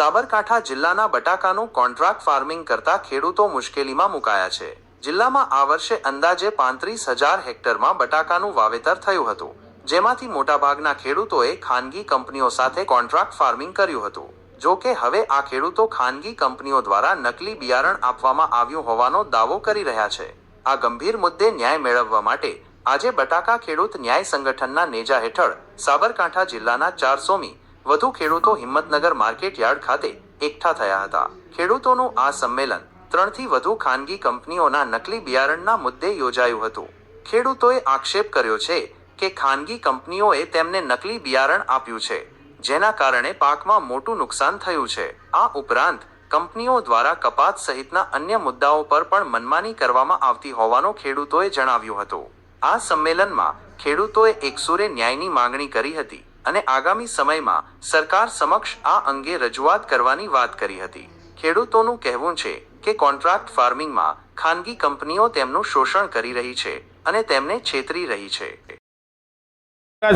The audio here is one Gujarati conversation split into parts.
સાબરકાંઠા જિલ્લાના બટાકાનું કોન્ટ્રાક્ટ ફાર્મિંગ કરતા ખેડૂતો મુશ્કેલીમાં મુકાયા છે. જિલ્લામાં આ વર્ષે અંદાજે પાંત્રીસ હજાર હેક્ટરમાં બટાકાનું વાવેતર થયું હતું, જેમાંથી મોટાભાગના ખેડૂતોએ ખાનગી કંપનીઓ સાથે કોન્ટ્રાક્ટ ફાર્મિંગ કર્યું હતું. જો કે હવે આ ખેડૂતો ખાનગી કંપનીઓ દ્વારા નકલી બિયારણ આપવામાં આવ્યું હોવાનો દાવો કરી રહ્યા છે. આ ગંભીર મુદ્દે ન્યાય મેળવવા માટે આજે બટાકા ખેડૂત ન્યાય સંગઠનના નેજા હેઠળ સાબરકાંઠા જિલ્લાના ચારસોમી વધુ ખેડૂતો હિંમતનગર માર્કેટ યાર્ડ ખાતે એકઠા થયા હતા. ખેડૂતોનું આ સંમેલન ત્રણથી વધુ ખાનગી કંપનીઓના નકલી બિયારણના મુદ્દે યોજાયું હતું. ખેડૂતોએ આક્ષેપ કર્યો છે કે ખાનગી કંપનીઓએ તેમને નકલી બિયારણ આપ્યું છે, જેના કારણે પાકમાં મોટું નુકસાન થયું છે. આ ઉપરાંત, કંપનીઓ દ્વારા કપાત સહિતના અન્ય મુદ્દાઓ પર પણ મનમાની કરવામાં આવતી હોવાનું ખેડૂતોએ જણાવ્યું હતું. આ સંમેલનમાં ખેડૂતોએ એકસુરે ન્યાયની માંગણી કરી હતી. અને આગામી સમયમાં સરકાર સમક્ષ આ અંગે રજૂઆત કરવાની વાત કરી હતી. ખેડૂતોનું કહેવું છે કે કોન્ટ્રાક્ટ ફાર્મિંગમાં ખાનગી કંપનીઓ તેમનું શોષણ કરી રહી છે અને તેમને છેતરી રહી છે.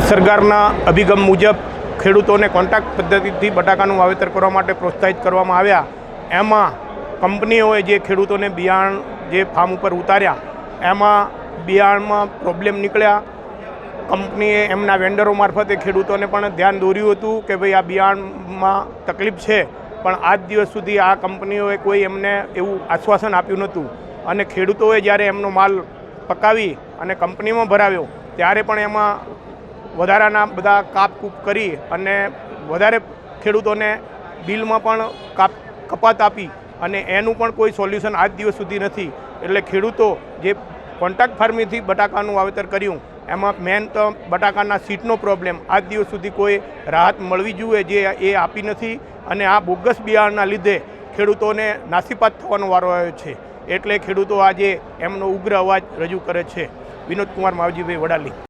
સરકારના અભિગમ મુજબ ખેડૂતોને કોન્ટ્રાક્ટ પદ્ધતિથી બટાકાનું વાવેતર કરવા માટે પ્રોત્સાહિત કરવામાં આવ્યા. એમાં કંપનીઓએ જે ખેડૂતોને બિયારણ જે ફાર્મ ઉપર ઉતાર્યા, એમાં બિયારણમાં પ્રોબ્લેમ નીકળ્યા. કંપનીએ એમના વેન્ડરો મારફતે ખેડૂતોને પણ ધ્યાન દોર્યું હતું કે ભાઈ આ બિયારણમાં તકલીફ છે, પણ આજ દિવસ સુધી આ કંપનીઓએ કોઈ એમને એવું આશ્વાસન આપ્યું નહોતું. અને ખેડૂતોએ જ્યારે એમનો માલ પકાવી અને કંપનીમાં ભરાવ્યો, ત્યારે પણ એમાં વધારાના બધા કાપકૂપ કરી અને વધારે ખેડૂતોને બિલમાં પણ કાપ, કપાત આપી અને એનું પણ કોઈ સોલ્યુશન આજ દિવસ સુધી નથી. એટલે ખેડૂતો જે કોન્ટ્રાક્ટ ફાર્મિંગથી બટાકાનું વાવેતર કર્યું એમાં મેન તો બટાકાના સીટનો પ્રોબ્લેમ આજ દિવસ સુધી કોઈ રાહત મળવી જોઈએ જે એ આપી નથી અને આ બોગસ બિયારણના લીધે ખેડૂતોને નાસીપાત થવાનો વારો આવ્યો છે. એટલે ખેડૂતો આજે એમનો ઉગ્ર અવાજ રજૂ કરે છે. વિનોદ કુમાર માવજીભાઈ વડાલી.